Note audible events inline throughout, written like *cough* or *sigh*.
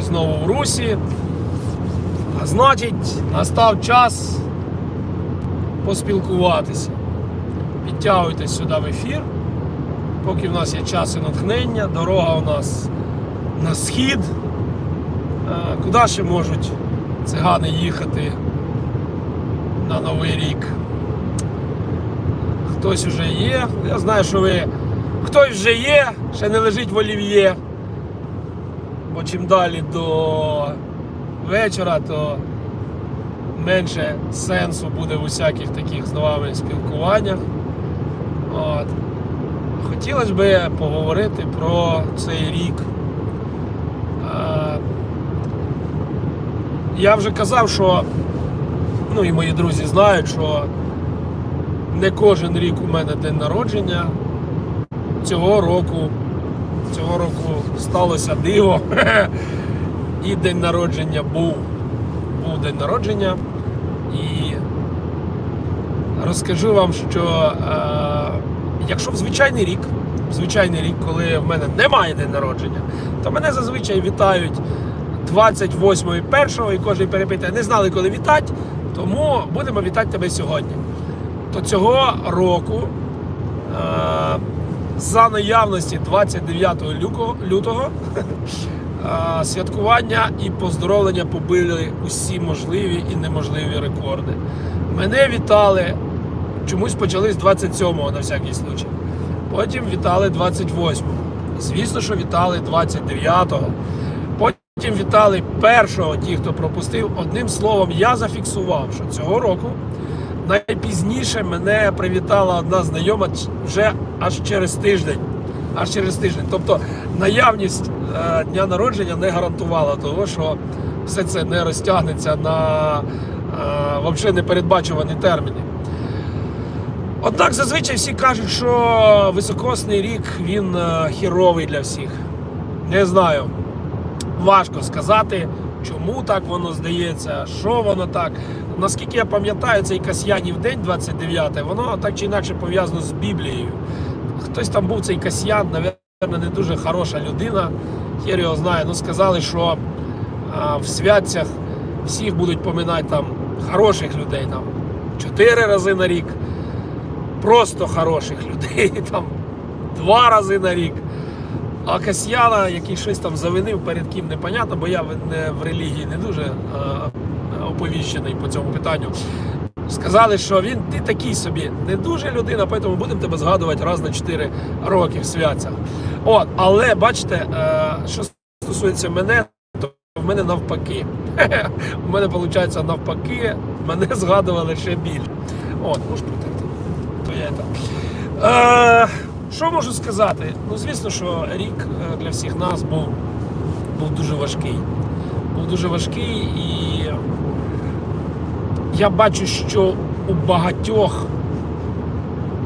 знову в Русі. А значить, настав час поспілкуватися. Підтягуйтесь сюди в ефір, поки в нас є час і натхнення, дорога у нас на схід. Е, Куди ще можуть цигани їхати на Новий рік? Хтось вже є. Я знаю, що ви хтось вже є, ще не лежить в олів'є. Бо чим далі до вечора, то менше сенсу буде в усяких таких з вами спілкуваннях. От. Хотілося б поговорити про цей рік. Я вже казав, що ну і мої друзі знають, що не кожен рік у мене день народження. Цього року, цього року сталося диво. *laughs* І день народження був. Був день народження. І розкажу вам, що е, якщо в звичайний рік, в звичайний рік, коли в мене немає день народження, то мене зазвичай вітають 28-ї першого і кожен перепитує, не знали, коли вітати, тому будемо вітати тебе сьогодні. То цього року е, за наявності 29 люко- лютого *laughs* святкування і поздоровлення побили усі можливі і неможливі рекорди. Мене вітали, чомусь почали з 27-го на всякий случай. Потім вітали 28-го. Звісно, що вітали 29-го. Потім вітали першого, ті, хто пропустив. Одним словом, я зафіксував, що цього року найпізніше мене привітала одна знайома вже аж через тиждень. Аж через тиждень. Тобто наявність е, дня народження не гарантувала того, що все це не розтягнеться на е, взагалі непередбачувані терміни. Однак зазвичай всі кажуть, що високосний рік він е, хіровий для всіх. Не знаю. Важко сказати, чому так воно здається, що воно так. Наскільки я пам'ятаю, цей Касьянів день 29, воно так чи інакше пов'язано з Біблією. Хтось там був цей Касьян, напевно, не дуже хороша людина. Хер його знає. Ну сказали, що а, в святцях всіх будуть поминати там хороших людей там чотири рази на рік. Просто хороших людей *laughs* там два рази на рік. А Касьяна, який щось там завинив перед ким непонятно, бо я не в релігії не дуже оповіщений по цьому питанню. Сказали, що він ти такий собі не дуже людина, тому будемо тебе згадувати раз на 4 роки в святцях. От, але бачите, е, що стосується мене, то в мене навпаки. *laughs* У мене виходить навпаки, мене згадували ще більше. От, ну ж то я там. Е, що можу сказати? Ну, звісно, що рік е, для всіх нас був, був дуже важкий. Був дуже важкий і я бачу, що у багатьох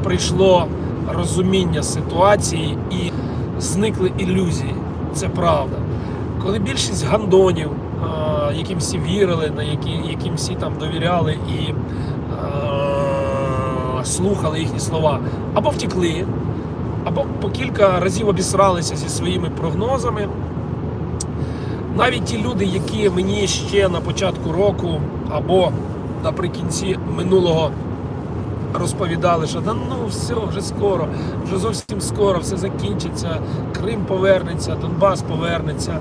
прийшло розуміння ситуації і зникли ілюзії. Це правда. Коли більшість гандонів, е, яким всі вірили, на які, яким всі там довіряли і е, слухали їхні слова, або втекли, або по кілька разів обісралися зі своїми прогнозами. Навіть ті люди, які мені ще на початку року або наприкінці минулого розповідали, що да ну все, вже скоро, вже зовсім скоро все закінчиться, Крим повернеться, Донбас повернеться,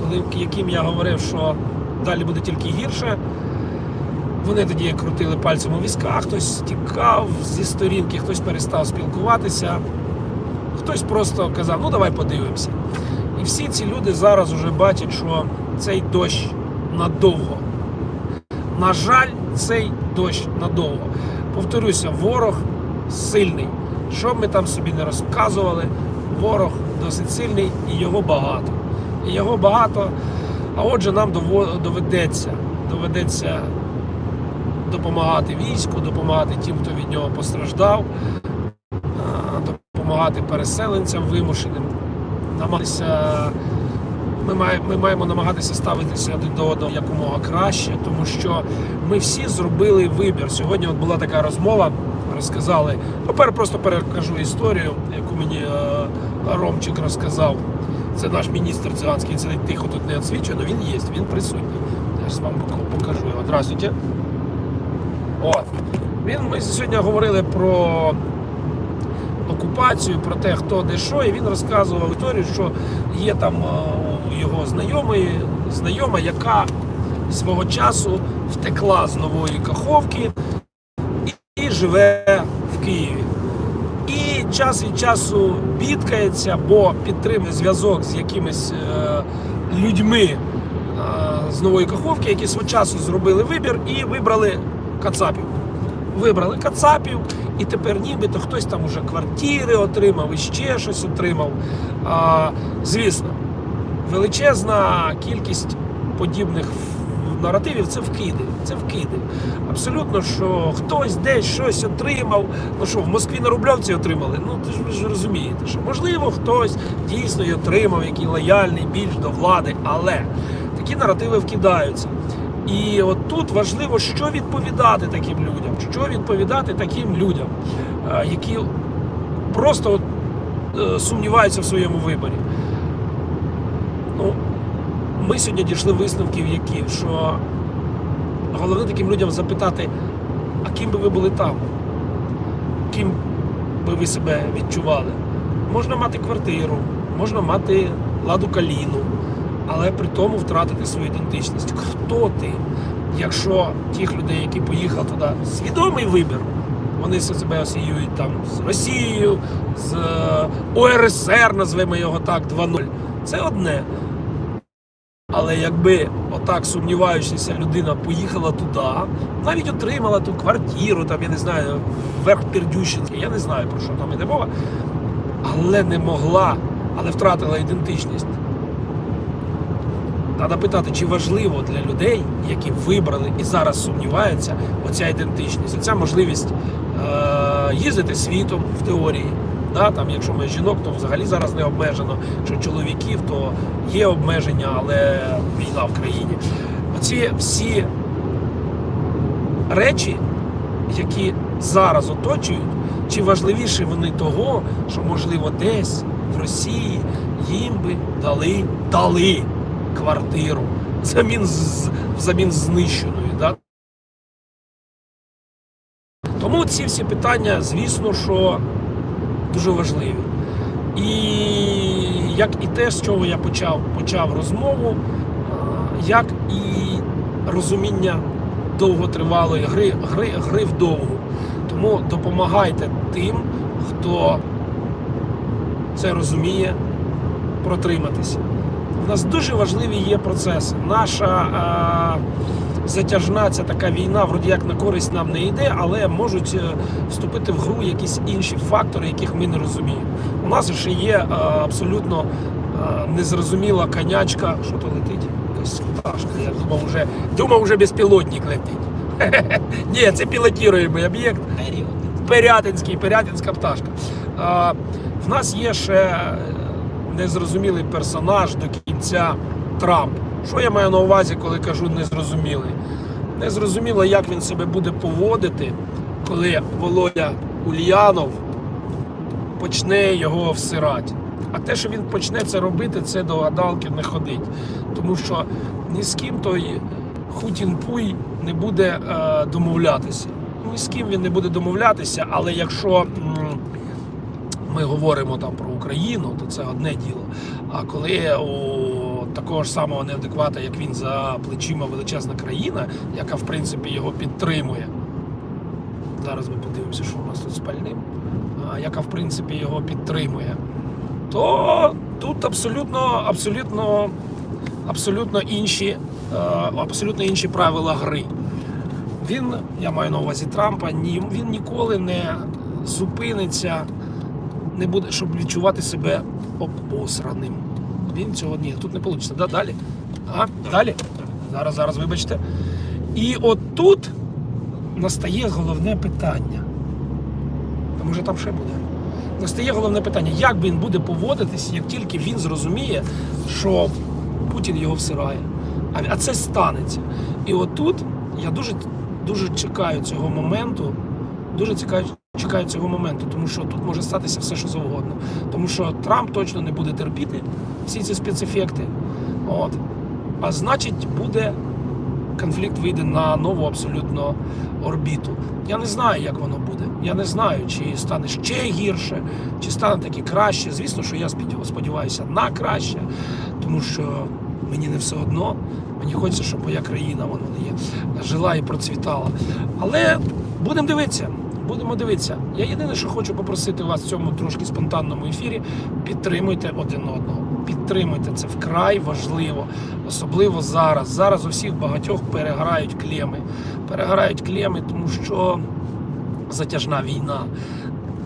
коли яким я говорив, що далі буде тільки гірше. Вони тоді крутили пальцем у візках, хтось тікав зі сторінки, хтось перестав спілкуватися, хтось просто казав, ну давай подивимося. І всі ці люди зараз вже бачать, що цей дощ надовго. На жаль, цей дощ надовго. Повторюся, ворог сильний. Що б ми там собі не розказували, ворог досить сильний і його багато. І його багато. А отже, нам доведеться, доведеться допомагати війську, допомагати тим, хто від нього постраждав, допомагати переселенцям вимушеним, намагатися. Ми маємо, ми маємо намагатися ставитися один до одного якомога краще, тому що ми всі зробили вибір. Сьогодні от була така розмова, розказали. Тепер просто перекажу історію, яку мені е, Ромчик розказав. Це наш міністр циганський, сидить тихо тут не освічено, він є, він присутній. Я ж вам покажу його. Здравствуйте. От. Він, ми сьогодні говорили про окупацію, про те, хто де що, і він розказував історію, що є там е, його знайомої, знайома, яка свого часу втекла з нової Каховки і живе в Києві. І час від часу бідкається, бо підтримує зв'язок з якимись е, людьми е, з нової Каховки, які свого часу зробили вибір і вибрали Кацапів. Вибрали Кацапів, і тепер нібито хтось там уже квартири отримав і ще щось отримав. А, звісно, величезна кількість подібних наративів це вкиди. Це вкиди. Абсолютно, що хтось десь щось отримав. Ну що, в Москві на Рубльовці отримали? Ну ти ж ви ж розумієте, що можливо хтось дійсно і отримав, який лояльний більш до влади, але такі наративи вкидаються. І от тут важливо, що відповідати таким людям, що відповідати таким людям, е, які просто е, сумніваються в своєму виборі. Ну, ми сьогодні дійшли висновків, які, що головне таким людям запитати, а ким би ви були там? Ким би ви себе відчували? Можна мати квартиру, можна мати ладу каліну, але при тому втратити свою ідентичність. Хто ти? Якщо тих людей, які поїхали туди, свідомий вибір, вони себе асоціюють там з Росією, з е, ОРСР, назвемо його так, 2.0. Це одне. Але якби отак сумніваючися людина поїхала туди, навіть отримала ту квартиру, там, я не знаю, верх Пердющинський, я не знаю про що там іде мова, але не могла, але втратила ідентичність. Треба питати, чи важливо для людей, які вибрали і зараз сумніваються, оця ідентичність, оця можливість е- їздити світом в теорії. Да, там, якщо ми жінок, то взагалі зараз не обмежено. Якщо чоловіків, то є обмеження, але війна в країні. Оці всі речі, які зараз оточують, чи важливіші вони того, що можливо десь в Росії їм би дали дали квартиру взамін взамін знищеної. Да? Тому ці всі питання, звісно, що дуже важливі. І як і те, з чого я почав, почав розмову, е, як і розуміння довготривалої гри, гри, гри вдовгу. Тому допомагайте тим, хто це розуміє, протриматися. У нас дуже важливі є процеси. Наша е, затяжна ця така війна, вроді як на користь нам не йде, але можуть е, вступити в гру якісь інші фактори, яких ми не розуміємо. У нас ще є е, абсолютно е, незрозуміла конячка, що то летить. Якась пташка. Я думав, вже, думав, вже безпілотник летить. *laughs* Ні, це пілотіруємий об'єкт. Пирятинський, Пирятинська пташка. А, в нас є ще е, незрозумілий персонаж до кінця Трамп. Що я маю на увазі, коли кажу незрозумілий? Незрозуміло, як він себе буде поводити, коли Володя Ульянов почне його всирати. А те, що він почне це робити, це до гадалки не ходить. Тому що ні з ким той Хутін-Пуй не буде е, домовлятися. Ні з ким він не буде домовлятися, але якщо м, ми говоримо там про Україну, то це одне діло. А коли у такого ж самого неадеквата, як він за плечима величезна країна, яка в принципі його підтримує. Зараз ми подивимося, що у нас тут з пальним, яка в принципі його підтримує, то тут абсолютно, абсолютно, абсолютно інші, е, абсолютно інші правила гри. Він, я маю на увазі Трампа, ні, він ніколи не зупиниться, не буде, щоб відчувати себе обосраним. Він цього ні, тут не вийде. Да, далі. А, далі. Зараз, зараз, вибачте. І от тут настає головне питання. А може там ще буде? Настає головне питання, як він буде поводитись, як тільки він зрозуміє, що Путін його всирає. А, а це станеться. І отут я дуже, дуже чекаю цього моменту, дуже чекаю, чекаю цього моменту, тому що тут може статися все, що завгодно. Тому що Трамп точно не буде терпіти всі ці спецефекти. От. А значить, буде конфлікт вийде на нову абсолютно орбіту. Я не знаю, як воно буде. Я не знаю, чи стане ще гірше, чи стане таки краще. Звісно, що я сподіваюся на краще, тому що мені не все одно. Мені хочеться, щоб моя країна вона є, жила і процвітала. Але будемо дивитися. Будемо дивитися. Я єдине, що хочу попросити вас в цьому трошки спонтанному ефірі. Підтримуйте один одного. Підтримуйте це вкрай важливо, особливо зараз. Зараз у всіх багатьох переграють клеми. Переграють клеми, тому що затяжна війна.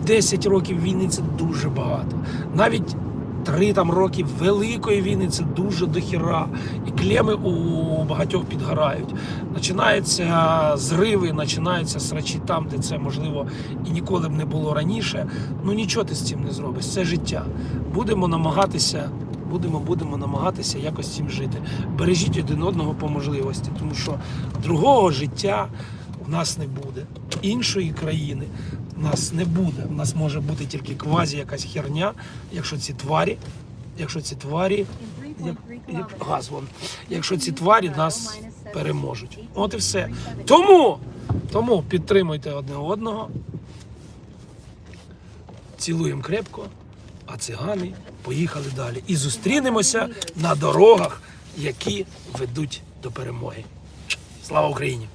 10 років війни це дуже багато. Навіть три там роки великої війни це дуже дохіра. І клеми у багатьох підгорають. Починаються зриви, починаються срачі там, де це можливо і ніколи б не було раніше. Ну нічого ти з цим не зробиш. Це життя. Будемо намагатися. Будемо, будемо намагатися якось цим жити. Бережіть один одного по можливості, тому що другого життя у нас не буде. Іншої країни нас не буде. У нас може бути тільки квазі якась херня, якщо ці тварі, якщо ці тварі, як, як газ вон, якщо ці тварі нас переможуть. От і все. Тому, тому підтримуйте одне одного. Цілуємо крепко, а цигани поїхали далі. І зустрінемося на дорогах, які ведуть до перемоги. Слава Україні!